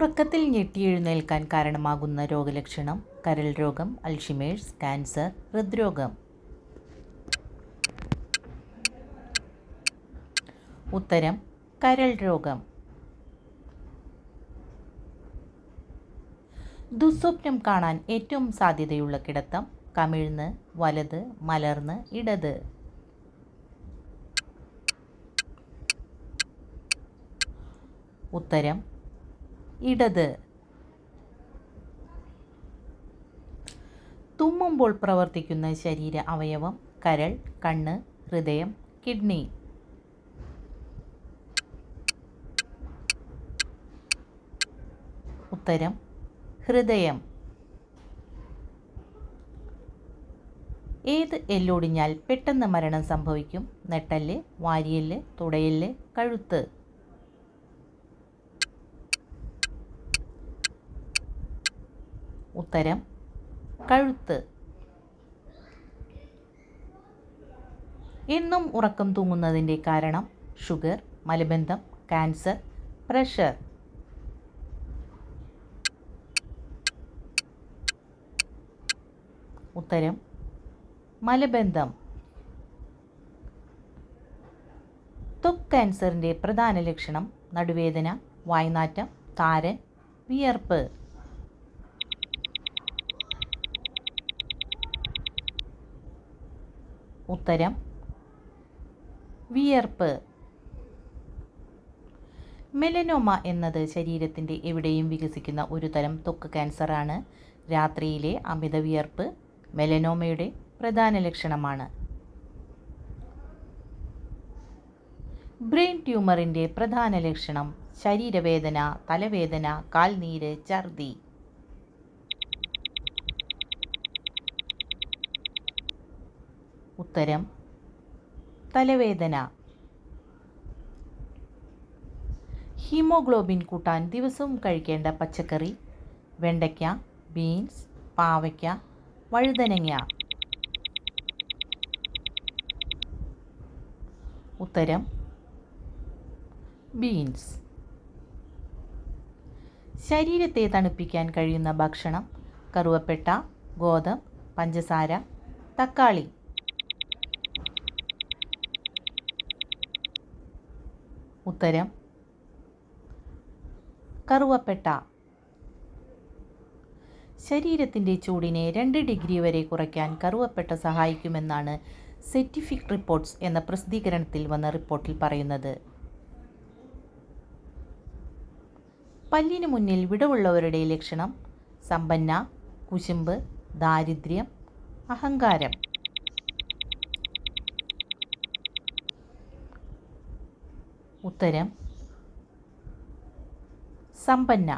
ഉറക്കത്തിൽ ഞെട്ടിയെഴുന്നേൽക്കാൻ കാരണമാകുന്ന രോഗലക്ഷണം കരൾ രോഗം അൽഷിമേഴ്സ് ക്യാൻസർ ഹൃദ്രോഗം. ഉത്തരം കരൾ രോഗം. ദുസ്വപ്നം കാണാൻ ഏറ്റവും സാധ്യതയുള്ള കിടത്തം കമിഴ്ന്ന് വലത് മലർന്ന് ഇടത്. ഉത്തരം ഇടത്. തുമ്മുമ്പോൾ പ്രവർത്തിക്കുന്ന ശരീര അവയവം കരൾ കണ്ണ് ഹൃദയം കിഡ്നി. ഉത്തരം ഹൃദയം. ഏത് എല്ലൊടിഞ്ഞാൽ പെട്ടെന്ന് മരണം സംഭവിക്കും? നെട്ടൽ വാരിയൽ തുടയൽ കഴുത്ത്. ഉത്തരം കഴുത്ത്. എന്നും ഉറക്കം തൂങ്ങുന്നതിന്റെ കാരണം ഷുഗർ മലബന്ധം ക്യാൻസർ പ്രഷർ. ഉത്തരം മലബന്ധം. ത്വക്ക് ക്യാൻസറിന്റെ പ്രധാന ലക്ഷണം നടുവേദന വായ്നാറ്റം താരൻ വിയർപ്പ്. ഉത്തരം. വിയർപ്പ്. മെലനോമ എന്നത് ശരീരത്തിന്റെ എവിടെയും വികസിക്കുന്ന ഒരു തരം ത്വക്ക് ക്യാൻസറാണ്. രാത്രിയിലെ അമിത വിയർപ്പ് മെലനോമയുടെ പ്രധാന ലക്ഷണമാണ്. ബ്രെയിൻ ട്യൂമറിന്റെ പ്രധാന ലക്ഷണം ശരീരവേദന തലവേദന കാൽനീര് ഛർദി. ഉത്തരം തലവേദന. ഹീമോഗ്ലോബിൻ കൂട്ടാൻ ദിവസവും കഴിക്കേണ്ട പച്ചക്കറി വെണ്ടയ്ക്ക ബീൻസ് പാവയ്ക്ക വഴുതനങ്ങ. ഉത്തരം ബീൻസ്. ശരീരത്തെ തണുപ്പിക്കാൻ കഴിയുന്ന ഭക്ഷണം കറുവപ്പെട്ട ഗോതമ്പ് പഞ്ചസാര തക്കാളി. ഉത്തരം. കറുവപ്പെട്ട. ശരീരത്തിന്റെ ചൂടിനെ രണ്ട് ഡിഗ്രി വരെ കുറയ്ക്കാൻ കറുവപ്പെട്ട സഹായിക്കുമെന്നാണ് സെറ്റിഫിക് റിപ്പോർട്ട്സ് എന്ന പ്രസിദ്ധീകരണത്തിൽ വന്ന റിപ്പോർട്ടിൽ പറയുന്നത്. പല്ലിനു മുന്നിൽ വിടവുള്ളവരുടെ ലക്ഷണം സമ്പന്ന കുശുമ്പ് ദാരിദ്ര്യം അഹങ്കാരം. ഉത്തരം. സമ്പന്ന.